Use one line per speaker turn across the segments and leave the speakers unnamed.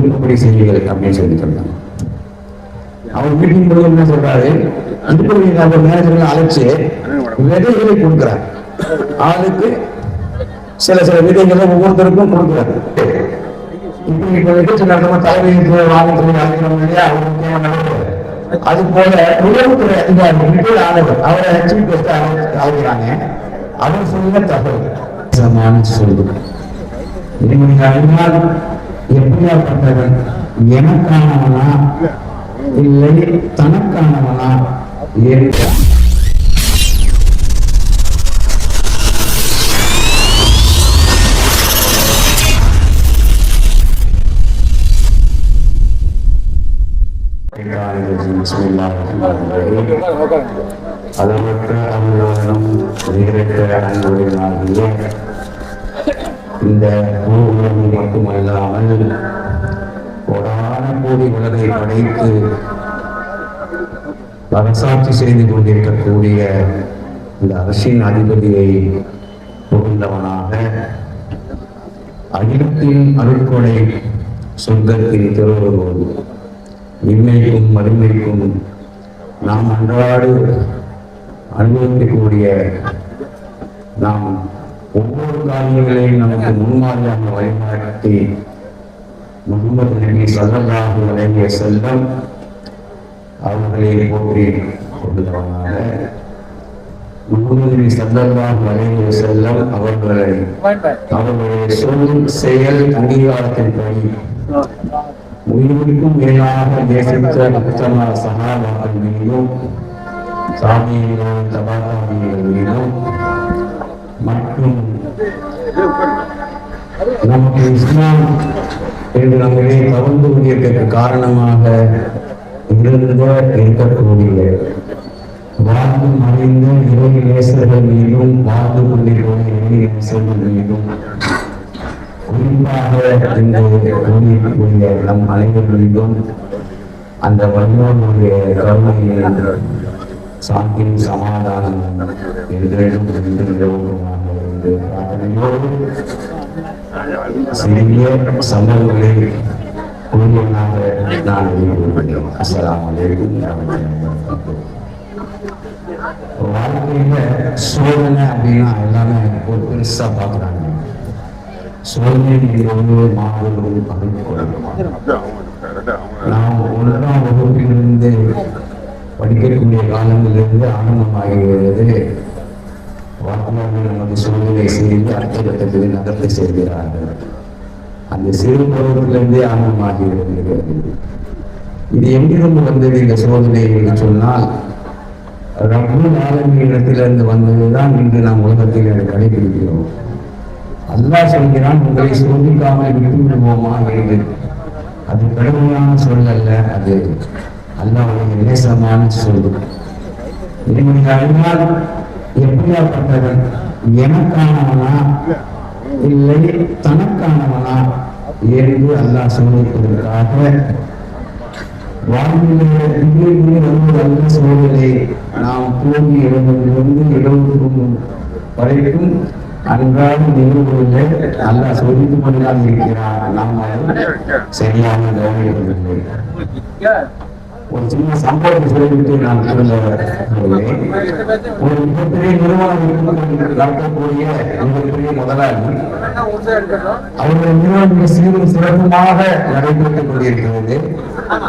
விருப்பப்படி செய்யுங்கள் அப்படின்னு சொல்லி சொன்னாங்க அவர் மீட்டிங் போது என்ன சொல்றாரு? அன்புக்குரிய அவர் மேனேஜர்களை அழைச்சு விதைகளை கொடுக்குறாரு. ஆளுக்கு சில சில விதைகளை ஒவ்வொருத்தருக்கும் கொடுக்குறாரு. இப்போ இப்போ நிகழ்ச்சி நடத்தும் தலைமைக்கு வாங்கத்துறை அழைக்கிறோம் இல்லையா அது போல உளவுத்துறை அதிகாரி ரிட்டையர் ஆனவர் அவரை சீஃப் கெஸ்ட் அழைக்கிறாங்க அவர் சொல்ல தகவல். சமான சொல்லு நீங்க அறிந்தால் எப்படியாப்பட்டவன் எனக்கானவனா? இல்லை தனக்கானவனா? ஏற்க அளவற்ற அருளாளனும் நிகரற்ற அன்புடனாகிய இந்த முழு உலகம் மட்டுமல்லாமல் கோடான கோடி உலகை படைத்து அரசாட்சி செய்து கொண்டிருக்கக்கூடிய இந்த அரசின் அதிபதியை புகழ்ந்தவனாக அகிலத்தின் அருட்கொடை சொர்க்கத்தின் திருவருவோடு இன்மைக்கும் மறுமைக்கும் நாம் அன்றாடு அனுபவிக்கக்கூடிய நாம் ஒவ்வொரு காரியங்களையும் நமக்கு முன்மாதிரியாக வழிநடத்தி முகமது நபி சல்லல்லாஹு வழங்கிய செல்லம் அவர்களை போற்றி கொண்டவனாக முகமது நபி சல்லல்லாஹு வழங்கிய செல்லம் அவர்களை அவர்களுடைய சொல் செயல் அங்கீகாரத்தின்படி உயிருக்கும் மேலாக நேசித்த உத்தம சகாபாக்கள் மீதும் சாமியிலும் தபாதாமிகள் மீதும் மற்றும் நமக்கு இஸ்லாம் என்று நம்மளே கவர்ந்து கொண்டிருக்க காரணமாக இருந்த இருக்கக்கூடிய வாழ்ந்து மறைந்த இறை நேசர்கள் மீதும் வாழ்ந்து கொண்டிருக்கிற இறை நேசர்கள் மீதும் குறிப்பாக இந்த கூடிய நம் அனைவர் மீதும் அந்த வல்லோனுடைய கருணையை சாந்தி சமாதானம். எதிரும் என்று நிலவுமாக இருந்து சிறிய சம்பவங்களை கூறியவனாக நான் வெளியிடுகிறேன் அஸ்ஸலாமு அலைக்கும் வாழ்க்கையில சோதனை அப்படின்னா எல்லாமே ஒரு பெருசா பார்க்குறாங்க. சோதனை என்பது மாபெரும் நான் நாம் ஒன்றாம் வகுப்பிலிருந்து படிக்கக்கூடிய காலங்களிலிருந்து ஆரம்பமாகிறது வாக்குமார்கள் நமது சூழ்நிலை செய்து அடுத்த கட்டத்துக்கு நகர்த்து செல்கிறார்கள். அந்த சிறு பருவத்திலிருந்தே ஆரம்பமாகி வருகிறது இது எங்கிருந்து வந்தது இந்த சோதனை என்று சொன்னால் ரப்பு ஆலமியிடத்திலிருந்து வந்ததுதான் இன்று நாம் உலகத்தில் கடைபிடிக்கிறோம். அல்லாஹ் சொல்கிறான் உங்களை சோதிக்காமல் விட்டு விடுவோமா என்று. அது கடுமையான சொல் அல்ல அது. அல்லாவுடைய நேசமான சொல்லு என்னுடைய நீங்கள் எப்படியாப்பட்டவன் எனக்கானவனா இல்லை தனக்கானவனா என்று அல்லாஹ் சோதிப்பதற்காக வாழ்விலே திடீர்னு வருவதல்ல சூழலை நாம் தூங்கி எழுந்ததிலிருந்து தூங்கும் வரைக்கும் அன்றாட நிகழ்வுகளை நல்லா சோதித்து கொண்டுதான் இருக்கிறார் நாம் சரியான கவனிப்பதில்லை ஒரு சின்ன சம்பவத்தை சொல்லிவிட்டு நான் சொல்ல ஒரு மிகப்பெரிய நிறுவனம் நடத்தக்கூடிய மிகப்பெரிய முதலாளி அவருடைய நிறுவனம் சீரும் சிறப்புமாக நடைபெற்றுக் கொண்டிருக்கிறது.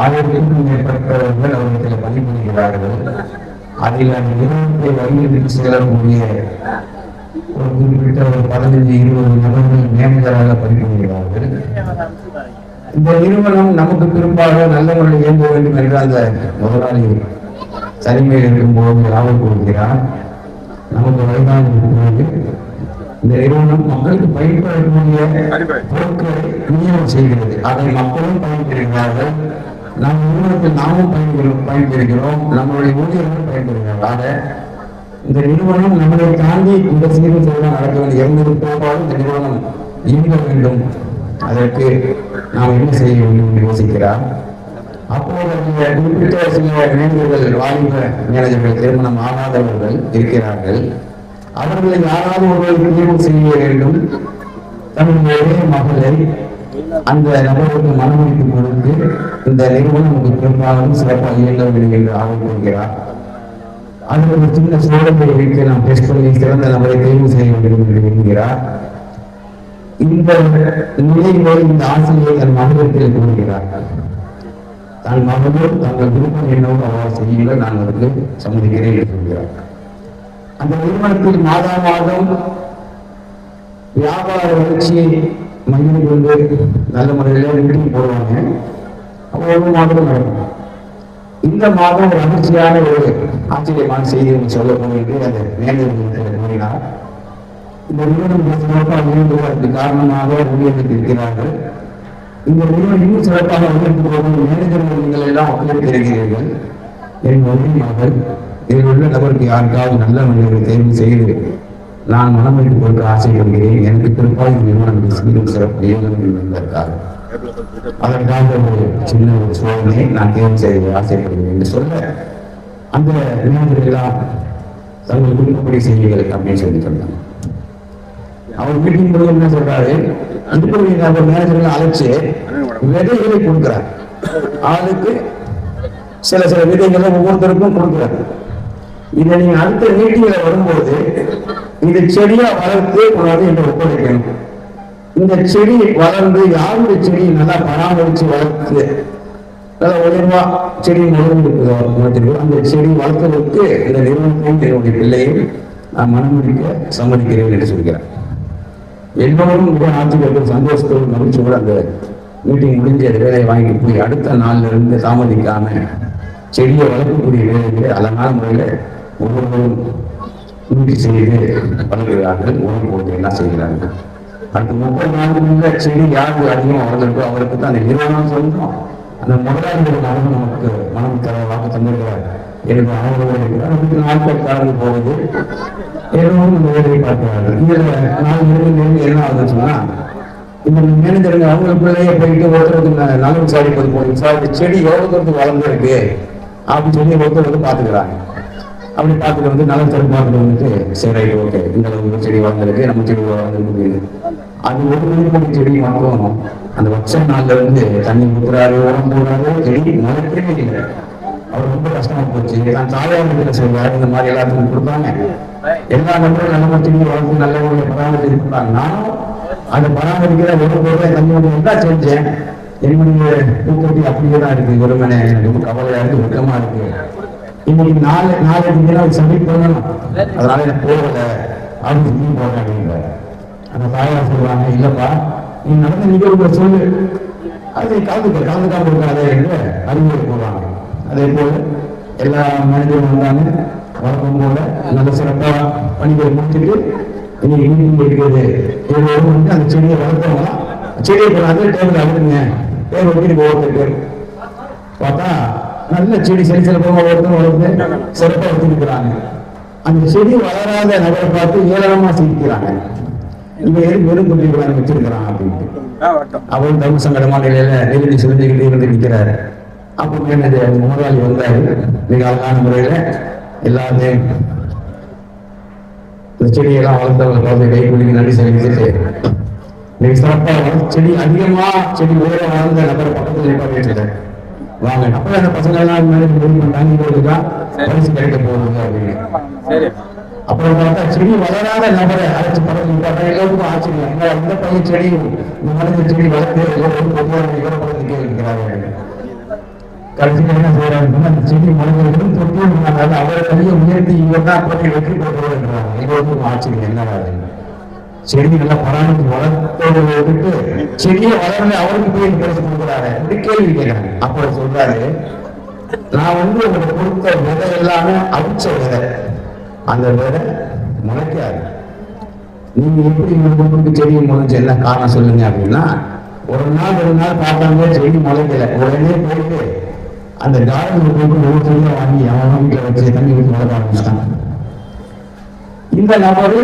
ஆயிரத்திற்கும் மேற்பட்டவர்கள் அவர்களை பணிபுரிகிறார்கள் அதில் அந்த நிறுவனத்தை வங்கியில் செல்லக்கூடிய ஒரு குறிப்பிட்ட ஒரு பதினைஞ்சு இருபது நபர்கள் மேனேஜராக பணிபுரிகிறார்கள் இந்த நிறுவனம் நமக்கு பிற்பாக நல்ல முறையில் இயங்க வேண்டும் என்று அந்த முதலாளி தனிமையில் இருக்கும்போது லாபம் கொடுக்கிறார் நமக்கு வயதான இருக்கும்போது இந்த நிறுவனம் மக்களுக்கு பயன்படக்கூடிய பொருட்களை விநியோகம் செய்கிறது. அதை மக்களும் பயன்பெறுகிறார்கள். நம் நிறுவனத்தில் நாமும் பயன்பெறு பயன்பெறுகிறோம். நம்மளுடைய ஊழியர்களும் பயன்பெறுகிறார்கள் ஆக இந்த நிறுவனம் நம்மளை தாண்டி இந்த சீர்திருத்தம் நடக்க வேண்டும். எவ்வளவு போபாலும் இந்த நிறுவனம் இயங்க வேண்டும். அதற்கு நாம் என்ன செய்ய வேண்டும் என்று யோசிக்கிறார். அப்போது குறிப்பிட்ட சில மேனேஜர்கள் வாலிப மேனேஜர்கள் திருமணம் ஆகாதவர்கள் இருக்கிறார்கள். அவர்களை யாராவது ஒருவர் நியமனம் செய்ய வேண்டும். தன்னுடைய ஒரே மகளை அந்த நபருக்கு மனமளித்து கொடுத்து இந்த நிறுவனம் நமக்கு பெரும்பாலும் சிறப்பாக இயங்க வேண்டும் என்று ஆர்வம் கொள்கிறார் அதில் ஒரு சின்ன சோழத்தை வைத்து நாம் டெஸ்ட் பண்ணி சிறந்த நபரை தேர்வு செய்ய வேண்டும் என்று விரும்புகிறார் இந்த நிலையிலே இந்த ஆசிரியை தன் மகளிடத்தில் கூறுகிறார்கள் தன் மகளும் தங்கள் விருப்பம் என்னவோ அவ்வளவு செய்யுங்கள் நான் அதற்கு சம்மதிக்கிறேன் என்று சொல்கிறார்கள். அந்த நிறுவனத்தில் மாதா மாதம் வியாபார வளர்ச்சியை மையம் கொண்டு நல்ல முறையில் மீட்டிங் போடுவாங்க அவ்வளவு மாதம் நடக்கும். இந்த மாதம் ஒரு அதிர்ச்சியான ஒரு ஆச்சரியமான செய்தி என்று சொல்ல போகிறது அந்த மேனேஜர் கூறினார் இந்த நிறுவனம் சிறப்பாக இயங்குவதற்கு காரணமாக ஊழியர்கள் இருக்கிறார்கள் இந்த நிறுவனம் இன்னும் சிறப்பாக உயர்ந்து போகும் மேனேஜர்கள் நீங்கள் எல்லாம் ஒத்துழைப்பு இருக்கிறீர்கள் என் ஒரே இதில் உள்ள நபருக்கு யாருக்காவது நல்ல மனிதர்கள் தேர்வு செய்து நான் மனம் வைத்துக் கொண்டு ஆசைப்படுகிறேன். எனக்கு குறிப்பாக இந்த நிறுவனம் சீரும் சிறப்பு இயங்கும் அதற்காக ஒரு சின்ன ஒரு சோதனை நான் தேர்வு செய்ய ஆசைப்படுகிறேன் என்று சொல்ல அந்த மேனேஜர்களாம் தங்கள் குடும்பப்படி செய்திகளை அப்படின்னு சொல்லி சொன்னாங்க. அவர் மீட்டிங் போது என்ன சொல்றாரு? அனுப்பக்கூடிய நபர் மேனேஜர்களை அழைச்சு விதைகளை கொடுக்கிறார். ஆளுக்கு சில சில விதைகளை ஒவ்வொருத்தருக்கும் கொடுக்கிறார். இதை நீங்க அடுத்த மீட்டிங்ல வரும்போது இது செடியா வளர்த்து கூடாது என்று ஒப்படைக்கணும். இந்த செடி வளர்ந்து யாருடைய செடி நல்லா பராமரிச்சு வளர்த்து நல்லா உயர்வா செடி வளர்ந்து அந்த செடி வளர்த்ததற்கு இந்த நிறுவனத்தையும் என்னுடைய பிள்ளையும் நான் மனமுடிக்க சம்மதிக்கிறேன் என்று சொல்கிறேன் எல்லோரும் மிக ஆட்சியர்கள் சந்தோஷத்தோடு மகிழ்ச்சியோடு அந்த மீட்டிங் முடிஞ்ச வேலையை வாங்கி போய் அடுத்த நாள்ல இருந்து தாமதிக்காம செடியை வளர்க்கக்கூடிய வேலைகளை அழகான முறையில் ஒவ்வொருவரும் ஊட்டி செய்து வளர்கிறார்கள். உணவு போட்டு எல்லாம் செய்கிறார்கள்? அடுத்த முப்பது நாளுக்குள்ள செடி யாருக்கு அதிகமாக வளர்ந்துருக்கோ அவருக்கு தான் அந்த நிறுவனம் சொந்தம் அந்த முதலாளிகள் மனம் நமக்கு மனம் தர வாக்கு தந்திருக்கிறார். எனக்கு அனுபவம் இருக்கிறார் அதுக்கு நாட்கள் காரணம் போவது எல்லோரும் இந்த வேலையை பார்க்கிறார்கள். இதுல நாலு நிறுவனம் என்ன ஆகுதுன்னு சொன்னா இந்த மேனேஜருங்க அவங்களுக்குள்ளேயே போயிட்டு ஒருத்தருக்கு ந- நல்ல விசாரிப்பது போய் விசாரிச்சு செடி எவ்வளவு தூரத்துக்கு வளர்ந்துருக்கு அப்படின்னு சொல்லி ஒருத்தர் வந்து பார்த்துக்கிறாங்க. அப்படி பார்த்துட்டு வந்து நல்ல தரம் பார்த்துட்டு வந்துட்டு சரி ரைட் ஓகே. இந்த அளவுக்கு செடி வளர்ந்துருக்கு நம்ம செடி வளர்ந்துருக்கு அது ஒரு மணிக்கு செடி மட்டும் அந்த வச்ச நாள்ல இருந்து தண்ணி ஊத்துறாரு உரம் போடுறாரு செடி முளைக்கவே இல்லை அவர் ரொம்ப கஷ்டமா போச்சு. நான் தாயார் சொல்றாரு இந்த மாதிரி எல்லாத்துக்கும் கொடுத்தாங்க. எல்லா மக்களும் நல்ல செடி வளர்த்து நல்ல ஒரு பராமரித்து கொடுத்தாங்க அதை பராமரிக்கிற ஒரு பொருளை தண்ணி வந்து என்ன செஞ்சேன். என்னுடைய பூக்கொட்டி அப்படியே தான் இருக்கு. ஒருமனை எனக்கு ரொம்ப கவலையா இருக்கு வெக்கமா இருக்கு. இன்னைக்கு நாலு நாலு தினம் சப்மிட் பண்ணணும். அதனால எனக்கு போகல. அப்படின்னு நீ போட்டேன் அந்த தாயார் சொல்றாங்க இல்லப்பா நீ நடந்த நிகழ்வுகளை சொல்லு. அதை கலந்துக்க கலந்துக்காம இருக்காதே என்று அறிவுரை போடுறாங்க அதே போல எல்லா மனிதரும் வந்தாங்க. வழக்கம் போல நல்ல சிறப்பா பணிகளை முடிச்சுட்டு இன்னைக்கு மீட்டிங் இருக்கிறது எல்லோரும் வந்து அந்த செடியை வளர்த்தவங்க செடியை போனாங்க டேபிள் அழுதுங்க. டேபிள் வைக்கிட்டு ஒவ்வொருத்தருக்கு பார்த்தா நல்ல செடி சரி சிறப்பாக ஒருத்தர் வளர்ந்து சிறப்பாக வச்சிருக்கிறாங்க அந்த செடி வளராத நபரை பார்த்து ஏளனமா சிரிக்கிறாங்க. எதுக்கு வெறும் குட்டிகளை வச்சிருக்கிறான் அப்படின்ட்டு. அவரும் தர்ம சங்கடமான நிலையில நெருங்கி சிரிஞ்சுக்கிட்டே இருந்து நிற்கிறாரு அப்போ என்னது முதலாளி வந்தாரு. மிக அழகான முறையில எல்லாத்தையும் இந்த செடியெல்லாம் கை குடிக்கு நன்றி செலுத்திட்டு சிறப்பாக வளர்த்து செடி அதிகமா செடி உயர வளர்ந்த நபர் பக்கத்தில் வாங்க அப்ப அந்த பசங்க எல்லாம் முடிவு பண்ணாங்க போதுதான் பரிசு கிடைக்க போகுது அப்படின்னு. அப்புறம் பார்த்தா செடி வளராத நபரை அழைச்சு படம் பார்த்தா எல்லோருக்கும் ஆச்சரியம். இந்த பையன் செடி இந்த மனித செடி வளர்த்து எல்லோரும் பொதுவாக கேட்கிறாங்க கடைசியில் என்ன செய்யறாங்க அந்த செடி மனிதர்களும் தொட்டு இருந்தாங்க அவரை கையை உயர்த்தி இவர் தான் போய் வெற்றி பெறுவாங்க வந்து ஆச்சரியம் என்ன செடி நல்லா பராமரித்து வளர்த்தோடு விட்டு செடியை வளர்ந்து அவருக்கு போய் பரிசு கொடுக்குறாரு. அப்படி கேள்வி கேட்கிறாங்க. அப்ப சொல்றாரு நான் வந்து உங்களுக்கு கொடுத்த விதை எல்லாமே அவிச்ச விதை. அந்த விதை முளைக்காது. நீங்க எப்படி உங்களுக்கு செடியை முளைச்சு என்ன காரணம் சொல்லுங்க அப்படின்னா ஒரு நாள் ரெண்டு நாள் பார்த்தாங்க செடி முளைக்கல. உடனே போயிட்டு அந்த கார்டன் போட்டு ஒவ்வொருத்தரையும் வாங்கி அவன் வீட்டில் வச்சு தண்ணி வீட்டு வளர ஆரம்பிச்சிட்டான். இந்த நபரு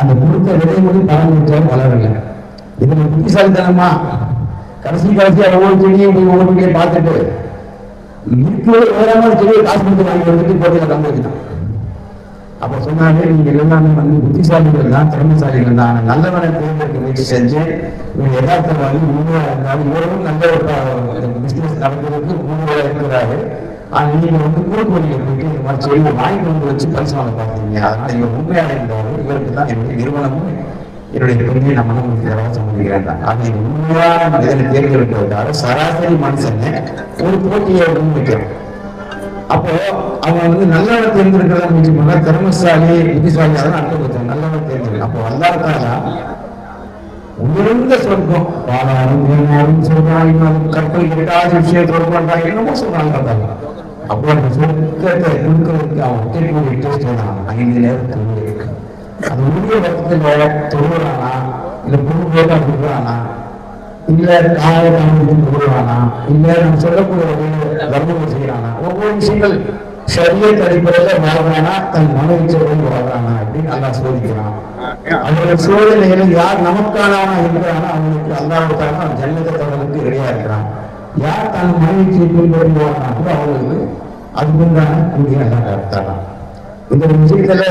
அந்த கொடுத்த விதை மொழி வளரல. இது ஒரு புத்திசாலித்தனமா? கடைசி கடைசியா ஒவ்வொரு செடியும் போய் ஒவ்வொரு வீட்டையும் பார்த்துட்டு இருக்கிற வேற மாதிரி செடியை காசு கொடுத்து வாங்கி வந்துட்டு போட்டு கம்பு வச்சுட்டான். அப்ப சொன்னாங்க நீங்க எல்லாமே வந்து புத்திசாலிகள் தான் திறமைசாலிகள் தான். நல்லவனை தேர்ந்தெடுக்க முயற்சி செஞ்சு இவர் யதார்த்தவாதி உண்மையா இருந்தாலும் இவரும் நல்ல ஒரு பிசினஸ் நடத்துறதுக்கு உண்மையா இருக்கிறாரு. ஆனா நீங்க வந்து கூறுபொழியை போயிட்டு இந்த மாதிரி சொல்லி வாங்கி வந்து வச்சு பரிசோதனை பார்த்தீங்க அதனால இவர் உண்மையாக இருந்தாரு இவருக்கு தான் என்னுடைய நிறுவனமும் என்னுடைய பெருமையை நம்ம மனதில் சம்மதிக்கிறேன் ஆக உண்மையான மனிதனை தேர்ந்தெடுக்கிறதுக்காக சராசரி மனுஷனை ஒரு போட்டியை முன்வைக்கிறோம் அப்போ அவன் வந்து நல்லவனை தேர்ந்தெடுக்கிறதா முயற்சி பண்ணா திறமசாலி புத்திசாலி அதெல்லாம் அர்த்தம் கொடுத்தான் நல்லவனை தேர்ந்தெடுக்க. அப்போ அல்லாத்தாலா உயர்ந்த சொர்க்கம். பாலாரும் வீணாரும் சொல்றாங்க கற்பனை எட்டாவது விஷயத்தோடு பண்றாங்க என்னமோ சொல்றாங்க பார்த்தாங்க அப்போ அந்த சொர்க்கத்தை கொடுக்கறதுக்கு அவன் கேட்கக்கூடிய டெஸ்ட் தான் ஐந்து நேரத்தில் இருக்கு. அது உரிய வர்க்கத்துல தொழுறானா இல்லை பொருள் போதா கொடுக்குறானா இல்ல காய காமிக்கு கொடுக்குறானா இல்ல நம்ம சொல்லக்கூடிய தர்மம் செய்யறானா? ஒவ்வொரு விஷயங்கள் சரிய அடிப்படையில வாழ்றானா தன் மன இச்சையோடு வாழ்றானா அப்படின்னு நல்லா சோதிக்கிறான். அவருடைய சோதனையில யார் நமக்கானவனா இருக்கிறானோ அவனுக்கு அல்லாவுக்கான ஜன்னத தவறுக்கு ரெடியா இருக்கிறான். யார் தன் மனைவிக்கு பின்பற்றுவானா கூட அவங்களுக்கு அதுக்குண்டான கூடிய நல்லா கருத்தாரான் இந்த விஷயத்துல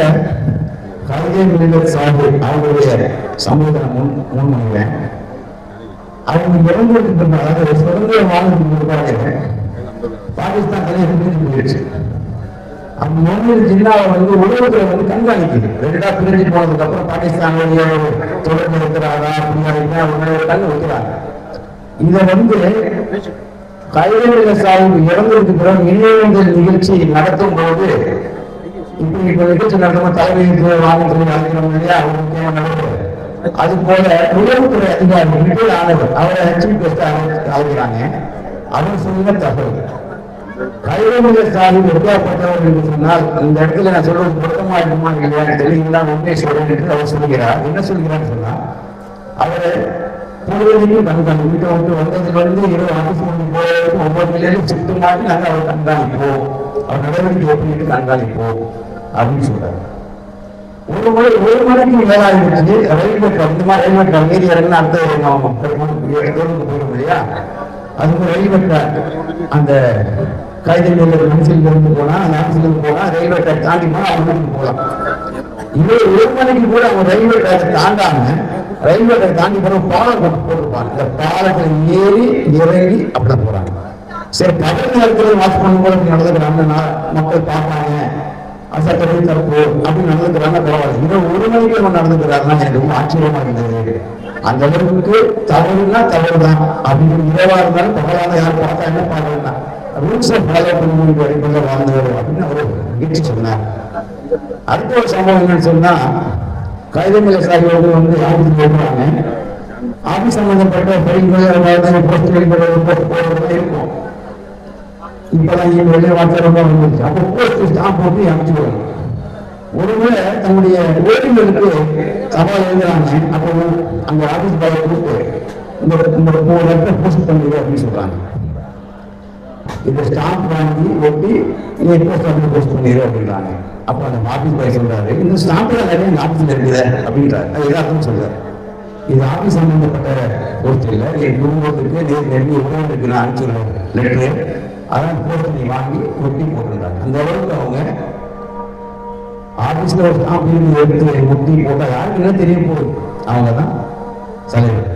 கவிதை முனிவர் சார்பு அவங்களுடைய சமூகத்தை முன் முன்மொழிவேன் அவங்க இறந்ததுக்கு பின்னால் அதாவது சுதந்திர வாழ்ந்ததுக்கு பாகிஸ்தான் தலைவர் போயிடுச்சு அந்த மொழியில் ஜில்லாவை வந்து உலகத்துல வந்து கண்காணிக்குது ரெண்டா பிரிஞ்சு போனதுக்கு அப்புறம் பாகிஸ்தானுடைய தொடர்பு இருக்கிறாரா அப்படின்னா உடனே வைக்கிறாங்க இதை வந்து கைவிட சாஹிப் இறந்ததுக்கு பிறகு நினைவேந்தல் நிகழ்ச்சி நடத்தும் போது இப்படி இப்ப நிகழ்ச்சி நடத்தும் தலைமை வாங்கத்துறை அழைக்கிறோம் இல்லையா அவங்க முக்கியமா அது போல உளவுத்துறை அதிகாரி ரிட்டையர் ஆனவர் அவரை சீஃப் ஆகுறாங்க அவர் சொல்லுங்க தகவல். கைரமுக சாஹிப் எப்படியாப்பட்டவர் என்று சொன்னால் இந்த இடத்துல நான் சொல்றது பொருத்தமா இருக்குமா இல்லையான்னு தெரியல உண்மை சொல்றேன் என்று அவர் சொல்கிறார். என்ன சொல்கிறார் சொன்னா அவரை பொழுதையும் கண்காணி வீட்டை வந்து வந்ததுலேருந்து இரவு ஆஃபீஸ் பண்ணி போறதுக்கு ஒவ்வொரு நிலையிலும் ஷிஃப்ட் மாதிரி நாங்கள் அவர் கண்காணிப்போம். அவர் நடவடிக்கை ஒப்பிட்டு கண்காணிப்போம் அப்படின்னு சொல்றாரு. ஒரு முறை ஒரு மணிக்கு மேல ஆகிடுச்சு ரயில்வே ட்ராக் இந்த மாதிரி ரயில்வே ட்ராக் ஏறி இறங்கினா அடுத்த போயிடும் இல்லையா? அதுக்கு ரயில்வே ட்ராக் அந்த கைதறியில் மனசில் இருந்து போனா அந்த ஆஃபீஸ்ல போனா ரயில்வே ட்ராக் தாண்டி போனா அவங்க போகலாம். இதே ஒரு மணிக்கு கூட அவங்க ரயில்வே ட்ராக் தாண்டாம ரயில்வே ட்ராக் தாண்டி போற பாலம் போட்டு போட்டிருப்பாங்க. இந்த பாலத்தை ஏறி இறங்கி அப்படிதான் போறாங்க. சரி பகல் நேரத்தில் வாட்ச் பண்ணும்போது நடந்துக்கிறாங்க மக்கள் பார்ப்பாங்க. அசத்தவை தப்பு அப்படின்னு நடந்துக்கிறாங்க பரவாயில்ல. இந்த ஒரு மணிக்கு நம்ம நடந்துக்கிறாருன்னா எனக்கு ரொம்ப ஆச்சரியமா இருந்தது. அந்த அளவுக்கு தவறுனா தான் அப்படின்னு இரவா இருந்தாலும் பகலான யார் பார்த்தா என்ன பாருன்னா ரூல்ஸை ஃபாலோ பண்ணி அடிப்படையில் வரும் அப்படின்னு அவர் வீட்டு சொன்னார். அடுத்த ஒரு சம்பவம் என்னன்னு சொன்னா கைதமில்ல சாகியோடு வந்து ஆபீஸ் போடுறாங்க ஆபீஸ் சம்பந்தப்பட்ட ஃபைல்கள் போஸ்ட் வெளிப்படுறது போஸ்ட் போடுறது இருக்கும். இப்பதான் இங்க வெளியே வார்த்தை ரொம்ப வந்துருச்சு. அப்போ போஸ்ட் ஸ்டாம்ப் போட்டு அனுப்பிச்சுடுவாங்க ஒருவேளை தன்னுடைய ஓட்டுநருக்கு சவால் எழுதுறாங்க. அப்போ அந்த ஆபீஸ் பாய் கொடுத்து இந்த இந்த மூணு இடத்துல போஸ்ட் பண்ணிடு அப்படின்னு சொல்றாங்க. இந்த ஸ்டாம்ப் வாங்கி ஒட்டி நீ போஸ்ட் ஆஃபீஸ் போஸ்ட் பண்ணிடு அப்படின்றாங்க. அப்போ அந்த ஆபீஸ் பாய் சொல்றாரு இந்த ஸ்டாம்ப்ல நிறைய இந்த ஆபீஸ்ல இருக்குது அப்படின்றாரு. அது எதார்த்தம் சொல்றாரு. இது ஆபீஸ் சம்பந்தப்பட்ட போஸ்ட் இல்லை. என் குடும்பத்துக்கு நேர் நெருங்கி உறவுக்கு நான் அனுப்பிச்சுடுறேன் லெட்டரு அதான் போஸ்ட் வாங்கி ஒட்டி போட்டிருந்தாங்க. அந்த அளவுக்கு அவங்க ஆபீஸ்ல ஒரு ஸ்டாம்ப் எடுத்து ஒட்டி போட்டால் யாருக்கு என்ன தெரிய போகுது. அவங்க தான் தலைவர்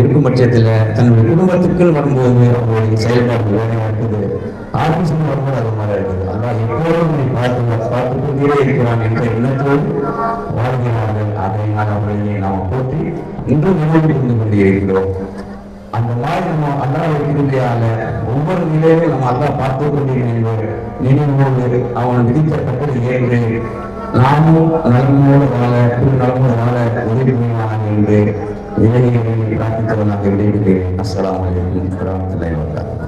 இருக்கும் பட்சத்தில் தன்னுடைய குடும்பத்துக்குள் வரும்போது அவங்களுடைய செயல்பாடு வேலையா இருக்குது ஆபீஸ்க்கு வரும்போது அது மாதிரி இருக்குது அதனால் எப்போதும் நீ பார்த்து பார்த்து கொண்டே இருக்கிறான் என்ற எண்ணத்தோடு வாழ்கிறார்கள். அதை நான் அவர்களை நாம் போட்டி இன்றும் நினைவு கொண்டு கொண்டே இருக்கிறோம். அந்த மாதிரி நம்ம அல்லா வைக்கிறதையால ஒவ்வொரு நிலையிலும் நம்ம அல்லா பார்த்து கொண்டே நினைவு நினைவோடு அவன் விதித்த கட்டளை ஏற்று நாமும் நலமோடு வாழ திரு நலமோடு வாழ உதவி புரிவான் என்று இளைஞர்களை பிரார்த்தித்தவனாக விடைபெறுகிறேன் அஸ்லாம் அலைக்கும் வரஹ்மத்துல்லாஹி வபரகாத்துஹு.